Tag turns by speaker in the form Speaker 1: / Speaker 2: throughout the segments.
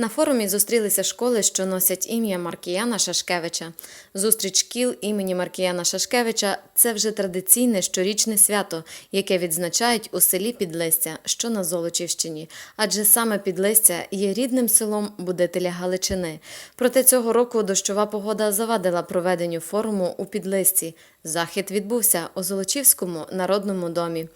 Speaker 1: На форумі зустрілися школи, що носять ім'я Маркіяна Шашкевича. Зустріч шкіл імені Маркіяна Шашкевича це вже традиційне щорічне свято, яке відзначають у селі Підлистя, що на Золочівщині. Адже саме Підлистя є рідним селом будителя Галичини. Проте цього року дощова погода завадила проведенню форуму у Підлисті. Захід відбувся у Золочівському народному домі.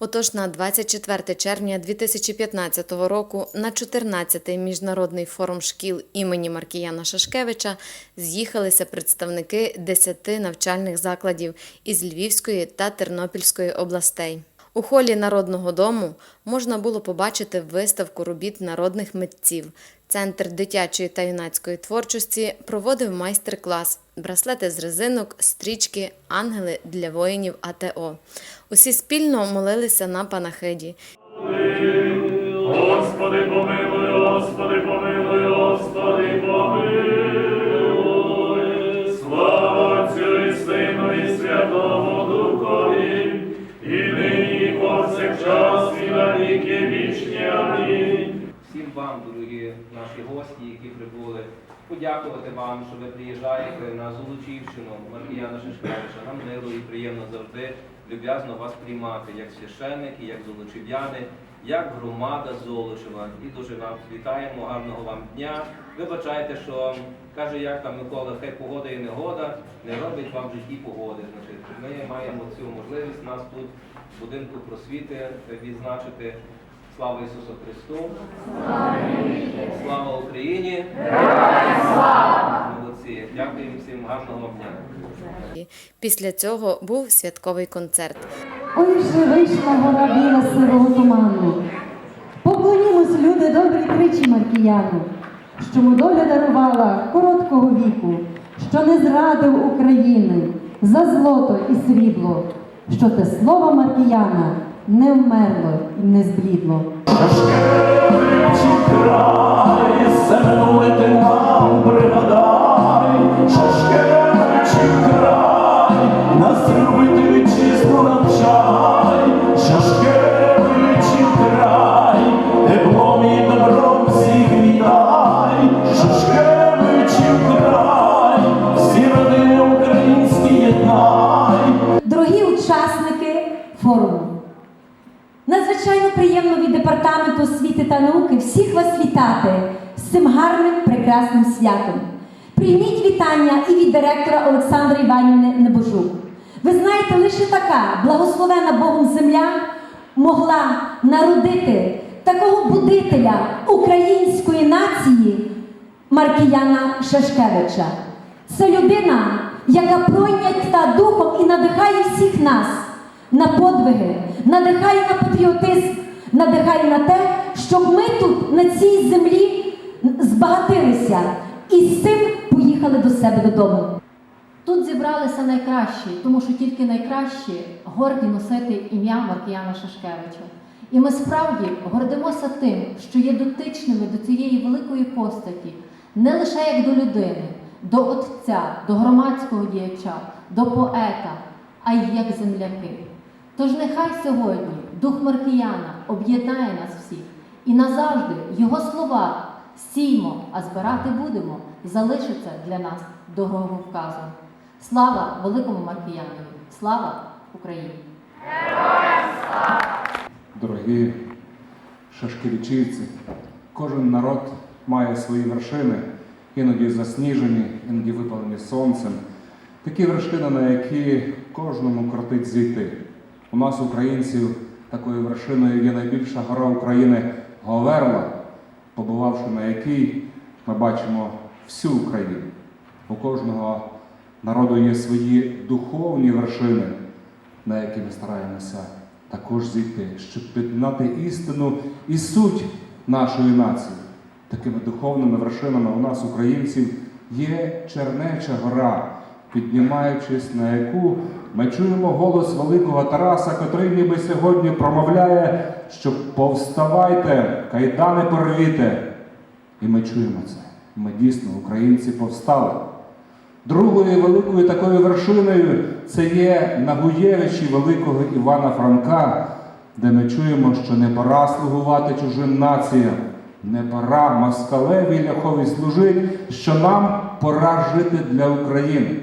Speaker 1: Отож, на 24 червня 2015 року на 14-й міжнародний форум шкіл імені Маркіяна Шашкевича з'їхалися представники 10 навчальних закладів із Львівської та Тернопільської областей. У холі Народного дому можна було побачити виставку робіт народних митців. Центр дитячої та юнацької творчості проводив майстер-клас браслети з резинок, стрічки, ангели для воїнів АТО. Усі спільно молилися на панахиді.
Speaker 2: Господи, помилуй, Господи, помилуй, Господи, помилуй. Слава Сину і Святому Духові, і нині, і повсякчас, і на віки вічні. Амінь.
Speaker 3: Вам, дорогі наші гості, які прибули, подякувати вам, що ви приїжджаєте на Золочівщину Маркіяна Шишкевича. Нам мило і приємно завжди люб'язно вас приймати, як священники, як золочів'яни, як громада Золочева. І дуже вам вітаємо, гарного вам дня. Вибачайте, що каже, як там Микола, хай погода і негода, не робить вам в житті погоди. Значить, ми маємо цю можливість нас тут в будинку просвіти відзначити. Слава Ісусу Христу! Слава Україні! Молодці! Дякуємо всім гарного вам дня!
Speaker 1: Після цього був святковий концерт.
Speaker 4: Ой, вже вийшла гора біла сирого туману. Поклонімось, люди, добрі тричі Маркіяну, що му доля дарувала короткого віку, що не зрадив України за злото і срібло, що те слово Маркіяна не вмерло і не зблідло. Освіти та науки всіх вас вітати з цим гарним прекрасним святом. Прийміть вітання і від директора Олександри Іванівни Небожук. Ви знаєте, лише така благословена Богом земля могла народити такого будителя української нації Маркіяна Шашкевича. Це людина, яка пройнята духом і надихає всіх нас на подвиги, надихає на патріотизм, надихає на те, щоб ми тут, на цій землі, збагатилися і з цим поїхали до себе додому.
Speaker 5: Тут зібралися найкращі, тому що тільки найкращі горді носити ім'я Маркіяна Шашкевича. І ми справді гордимося тим, що є дотичними до цієї великої постаті, не лише як до людини, до отця, до громадського діяча, до поета, а й як земляки. Тож нехай сьогодні дух Маркіяна об'єднає нас всіх і назавжди його слова сіймо, а збирати будемо, залишиться для нас дороговказом. Слава великому Маркіянові! Слава Україні!
Speaker 6: Дорогі шашківічівці, кожен народ має свої вершини, іноді засніжені, іноді випалені сонцем. Такі вершини, на які кожному кортить зійти. У нас, українців, такою вершиною є найбільша гора України Говерла, побувавши на якій ми бачимо всю Україну. У кожного народу є свої духовні вершини, на які ми стараємося також зійти, щоб піднати істину і суть нашої нації. Такими духовними вершинами у нас, українців, є Чернеча гора, піднімаючись на яку ми чуємо голос великого Тараса, котрий ніби сьогодні промовляє, що повставайте, кайдани порвіте. І ми чуємо це. Ми дійсно, українці, повстали. Другою великою такою вершиною це є Нагуєвичі великого Івана Франка, де ми чуємо, що не пора слугувати чужим націям, Не пора москалеві ляхові служить, що нам пора жити для України.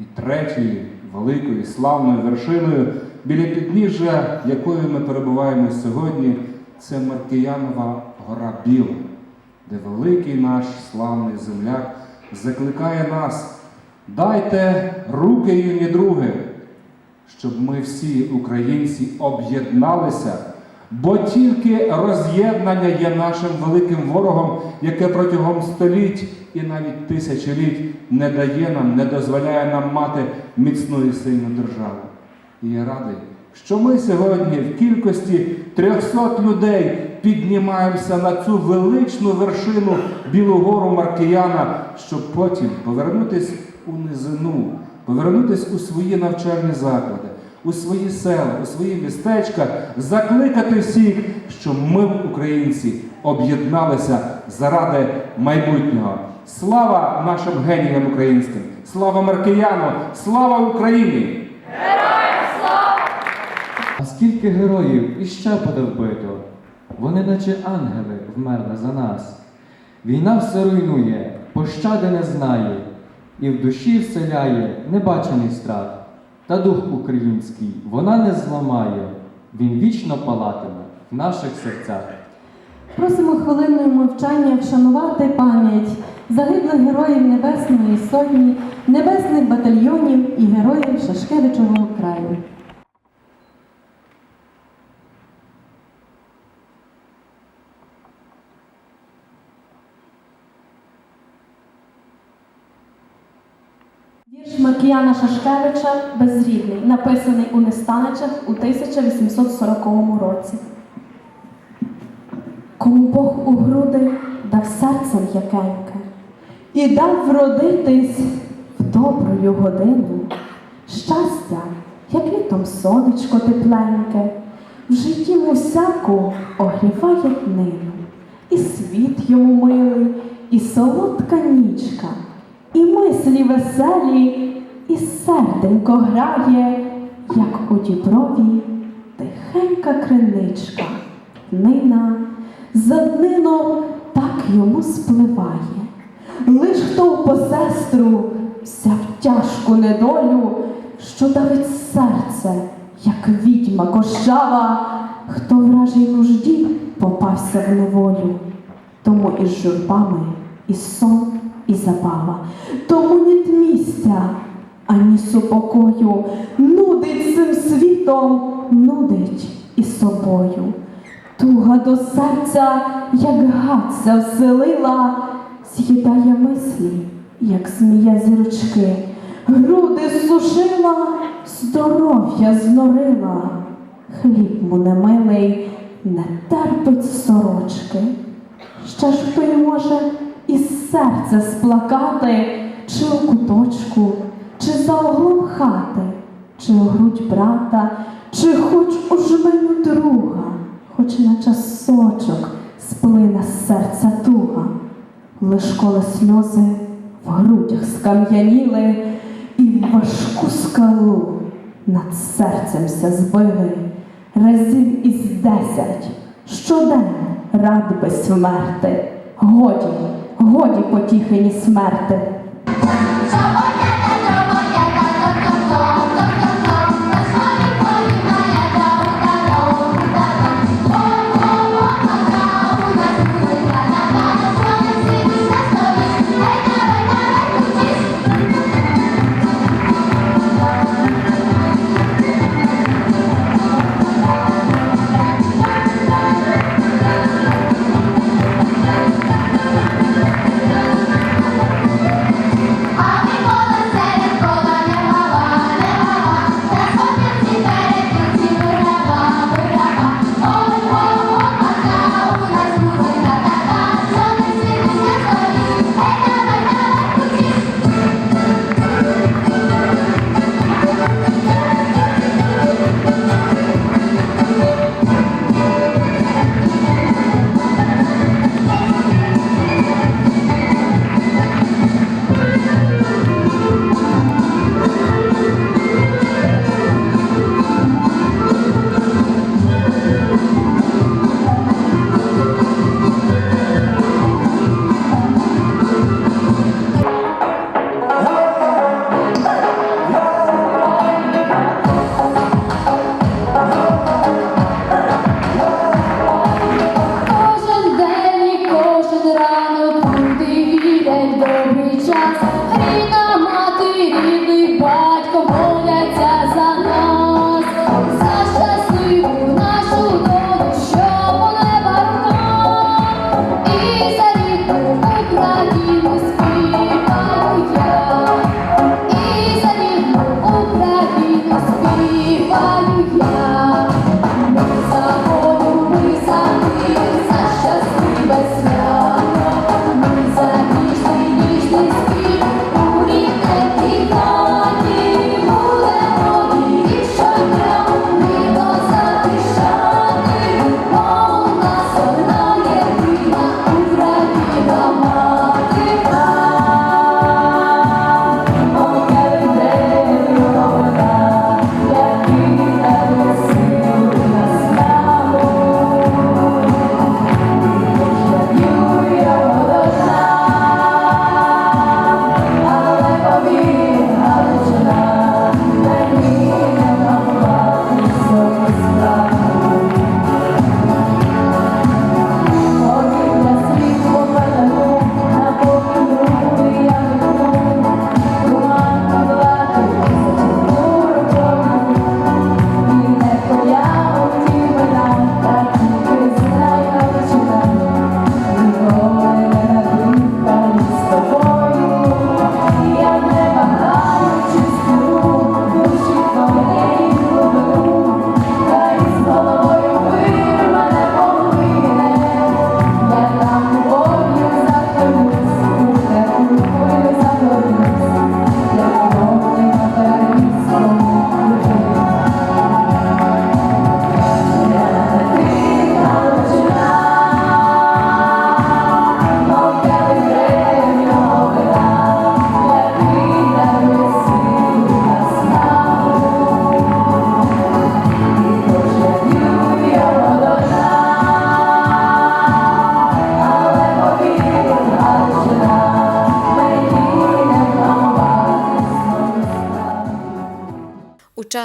Speaker 6: І третьою великою славною вершиною, біля підніжжя якої ми перебуваємо сьогодні, це Маркіянова гора Біла, де великий наш славний земляк закликає нас, дайте руки юні други, щоб ми всі українці об'єдналися, бо тільки роз'єднання є нашим великим ворогом, яке протягом століть і навіть тисячоліть не дає нам, не дозволяє нам мати міцну і сильну державу. І я радий, що ми сьогодні в кількості 300 людей піднімаємося на цю величну вершину Білу гору Маркіяна, щоб потім повернутись у низину, повернутись у свої навчальні заклади, у свої села, у свої містечка, закликати всіх, що ми, українці, об'єдналися заради майбутнього. Слава нашим геніям українським! Слава Маркіяну! Слава Україні! Героям слава!
Speaker 7: А скільки героїв іще буде вбито? Вони, наче ангели, вмерли за нас. Війна все руйнує, пощади не знає, і в душі вселяє небачений страх. Та дух український вона не зламає, він вічно палатиме в наших серцях.
Speaker 8: Просимо хвилиною мовчання вшанувати пам'ять загиблих героїв Небесної Сотні, небесних батальйонів і героїв Шашкевичого краю. Маркіяна Шашкевича Безрідний, написаний у Нестаничах у 1840 році. Кому Бог у груди дав серце м'якеньке і дав вродитись в добрую годину. Щастя, як літом сонечко тепленьке, в житті всяку огріває днину. І світ йому милий, і солодка нічка, і мислі веселі, і серденько грає, як у діброві тихенька криничка. Нина за днином так йому спливає. Лиш хто в посестру взяв тяжку недолю, що давить серце, як відьма кощава, хто вражій нужді попався в неволю. Тому і з журбами, і сон, і забава, тому ні місця, ані супокою, нудить цим світом, нудить і собою. Туга до серця, як гаця вселила, з'їдає мислі, як змія зірочки, груди сушила, здоров'я знорила, хліб му немилий, не терпить сорочки. Ще ж хто й може із серця сплакати, чи у куточку, чи за углом хати, чи у грудь брата, чи хоч у жменю друга, хоч на часочок сплине з серця туга, лиш коли сльози в грудях скам'яніли і в важку скалу над серцем ся збили, разів із десять щоденно рад би смерти. Годі, годі потіхині смерти.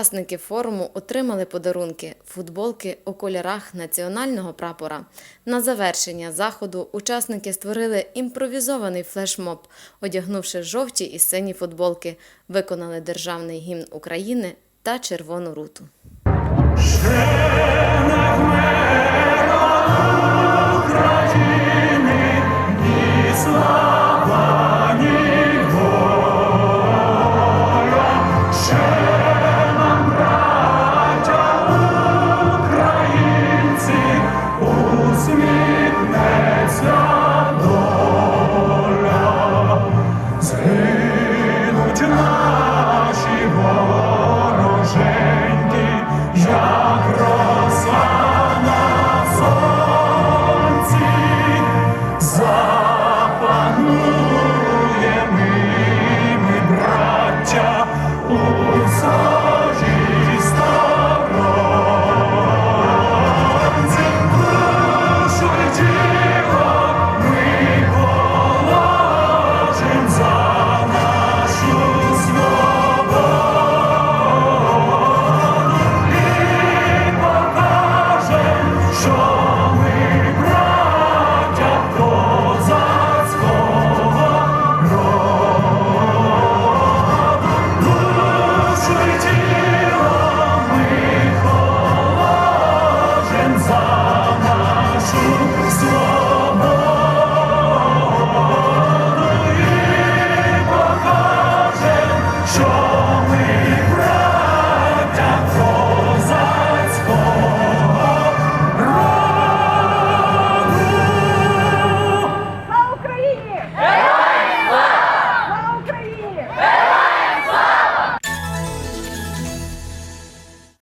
Speaker 1: Учасники форуму отримали подарунки футболки у кольорах національного прапора. На завершення заходу учасники створили імпровізований флешмоб, одягнувши жовті і сині футболки, виконали державний гімн України та червону руту.